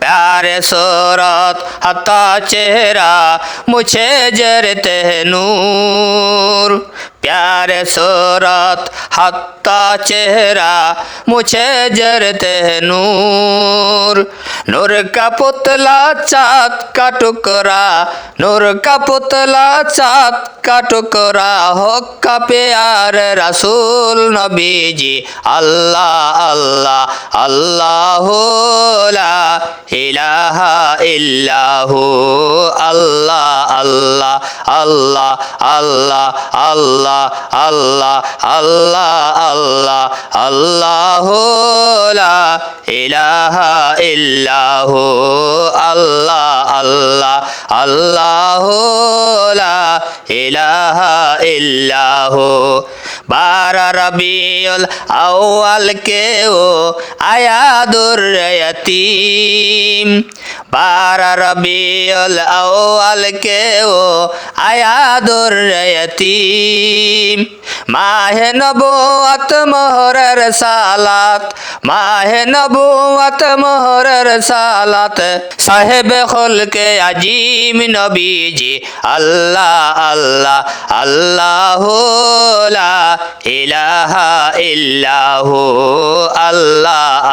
प्यारे सूरत हता चेहरा मुझे जरते नूर प्यारे सूरत हत्ता चेहरा मुझे जरते नूर নোর কাপতলা চাঁদ কাটুকরা নোর কাপতলা চাঁদ কাটুকরা হক কাপে পেয়ার রাসুল নবীজি, আল্লাহ আল্লাহ আল্লাহ লা ইলাহা আল্লাহ আল্লাহ আল্লাহ আল্লাহ আল্লাহ আল্লাহ আল্লাহ আল্লাহ আল্লাহ লা ইলাহা ইল্লাহ, আল্লাহ আল্লাহ আল্লাহ লা ইলাহা ইল্লাহ। বারা রবিউল আউয়াল কেও আয়াদুর ইয়াতিম। বারা রবিউল আউয়াল কেও আয়াদুর ইয়াতিম। মাহে নবুয়ত মোহরের সালাত, মাহে নবুয়াত মোহরের সালাত। সাহেব খলকে আজিম নবীজি আল্লাহ আল্লাহ আল্লাহ ইলাহা ইল্লাহ আল্লাহ